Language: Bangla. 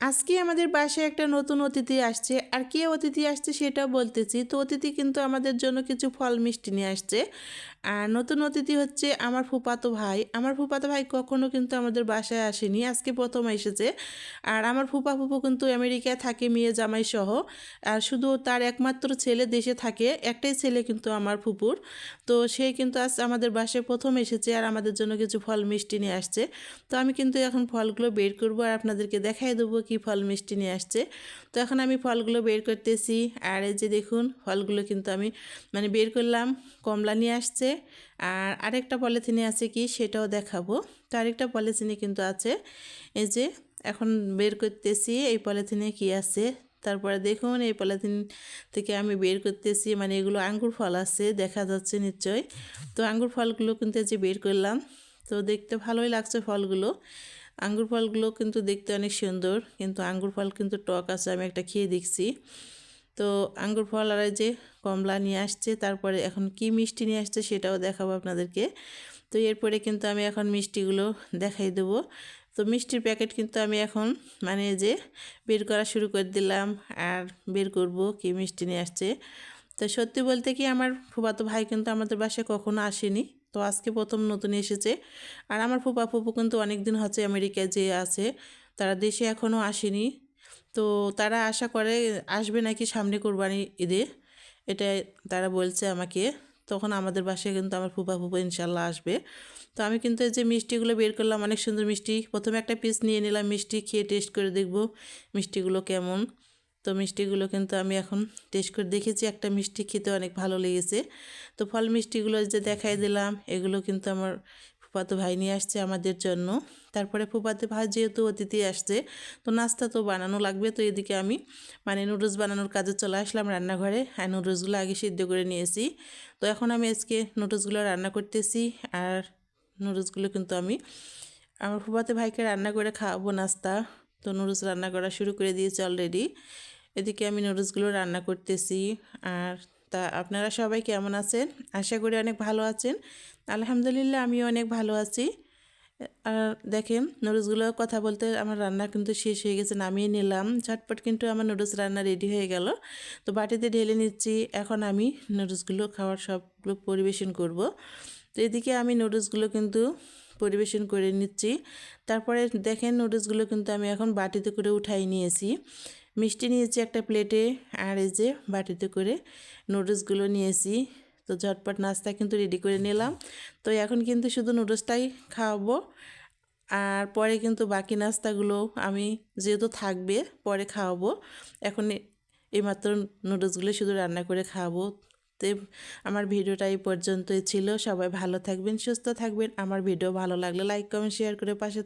আজকে আমাদের বাসায় একটা নতুন অতিথি আসছে, আর কে অতিথি আসছে সেটা বলতেছি। তো অতিথি কিন্তু আমাদের জন্য কিছু ফল মিষ্টি নিয়ে আসছে। আর নতুন অতিথি হচ্ছে আমার ফুপাতো ভাই। আমার ফুপাতো ভাই কখনও কিন্তু আমাদের বাসায় আসেনি, আজকে প্রথম এসেছে। আর আমার ফুপা ফুপু কিন্তু আমেরিকায় থাকে, মেয়ে জামাই সহ আর শুধু তার একমাত্র ছেলে দেশে থাকে, একটাই ছেলে কিন্তু আমার ফুপুর। তো সে কিন্তু আজ আমাদের বাসায় প্রথম এসেছে আর আমাদের জন্য কিছু ফল মিষ্টি নিয়ে আসছে। তো আমি কিন্তু এখন ফলগুলো বের করব আর আপনাদেরকে দেখাই দেবো কি ফল মিষ্টি নিয়ে আসছে। তো এখন আমি ফলগুলো বের করতেছি। আর এই যে দেখুন, ফলগুলো কিন্তু আমি মানে বের করলাম, কমলা নিয়ে আসছে। আর আরেকটা পলিথিনে আছে কি সেটাও দেখাবো। তো আরেকটা পলিথিনে কিন্তু আছে। এই যে এখন বের করতেছি, এই পলিথিনে কি আছে? তারপরে দেখুন, এই পলিথিন থেকে আমি বের করতেছি মানে এগুলো আঙ্গুর ফল আছে, দেখা যাচ্ছে নিশ্চয় তো আঙ্গুর ফলগুলো কিন্তু যে বের করলাম, তো দেখতে ভালোই লাগছে ফলগুলো। আঙ্গুর ফলগুলো কিন্তু দেখতে অনেক সুন্দর, কিন্তু আঙ্গুর ফল কিন্তু টক আছে, আমি একটা খেয়ে দেখছি। তো আঙ্গুর ফল আর যে কমলা নিয়ে আসছে, তারপরে এখন কি মিষ্টি নিয়ে আসছে সেটাও দেখাবো আপনাদেরকে। তো এরপরে কিন্তু আমি এখন মিষ্টিগুলো দেখাই দেবো। তো মিষ্টির প্যাকেট কিন্তু আমি এখন মানে যে বের করা শুরু করে দিলাম আর বের করব কি মিষ্টি নিয়ে আসছে। তো সত্যি বলতে কি আমার ফুফাতো ভাই কিন্তু আমাদের বাসায় কখনো আসেনি। তো আজকে প্রথম নতুন এসেছে। আর আমার ফুপা ফুপু কিন্তু অনেক দিন হচ্ছে আমেরিকায় যে আছে। তারা দেশে এখনও আসেনি। তো তারা আশা করে, আসবে নাকি সামনে কোরবানি ঈদে? এটা তারা বলছে আমাকে। তখন আমাদের বাসায় কিন্তু আমার ফুপা ফুপা ইনশাল্লাহ আসবে। তো আমি কিন্তু এই যে মিষ্টিগুলো বের করলাম, অনেক সুন্দর মিষ্টি। প্রথমে একটা পিস নিয়ে নিলাম মিষ্টি, খেয়ে টেস্ট করে দেখব মিষ্টিগুলো কেমন। তো মিষ্টিগুলো কিন্তু আমি এখন টেস্ট করে দেখেছি, একটা মিষ্টি খেতে অনেক ভালো লেগেছে। তো ফল মিষ্টিগুলো যে দেখাই দিলাম, এগুলো কিন্তু আমার ফুপাতো ভাই নিয়ে আসছে আমাদের জন্য। তারপরে ফুপাতো ভাই যেহেতু অতিথি আসছে, তো নাস্তা তো বানানো লাগবে। তো এদিকে আমি মানে নুডলস বানানোর কাজে চলে আসলাম রান্নাঘরে। আর নুডলসগুলো আগে সিদ্ধ করে নিয়েছি। তো এখন আমি আজকে নুডলসগুলো রান্না করতেছি। আর নুডলসগুলো কিন্তু আমি আমার ফুপাতে ভাইকে রান্না করে খাওয়াবো নাস্তা। তো নুডলস রান্না করা শুরু করে দিয়েছি অলরেডি। এদিকে আমি নুডলসগুলো রান্না করতেছি। আর তা আপনারা সবাই কেমন আছেন? আশা করি অনেক ভালো আছেন। আলহামদুলিল্লাহ আমিও অনেক ভালো আছি। আর দেখেন নুডলসগুলো কথা বলতে আমার রান্না কিন্তু শেষ হয়ে গেছে, নামিয়ে নিলাম। ঝটপট কিন্তু আমার নুডলস রান্না রেডি হয়ে গেল। তো বাটিতে ঢেলে নিচ্ছি। এখন আমি নুডলসগুলো খাওয়ার সবগুলো পরিবেশন করব। তো এদিকে আমি নুডলসগুলো কিন্তু পরিবেশন করে নিচ্ছি। তারপরে দেখেন নুডলসগুলো কিন্তু আমি এখন বাটিতে করে উঠাই নিয়েছি। মিষ্টি নিয়েছি একটা প্লেটে আর এই যে বাটিতে করে নুডলসগুলো নিয়েছি। তো ঝটপট নাস্তা কিন্তু রেডি করে নিলাম। তো এখন কিন্তু শুধু নুডলসটাই খাওয়াবো। আর পরে কিন্তু বাকি নাস্তাগুলো আমি যেহেতু থাকবে পরে খাওয়াবো। এখন এইমাত্র নুডলসগুলো শুধু রান্না করে খাওয়াবো। তো আমার ভিডিওটা এই পর্যন্তই ছিল। সবাই ভালো থাকবেন, সুস্থ থাকবেন। আমার ভিডিও ভালো লাগলে লাইক কমেন্ট শেয়ার করে পাশে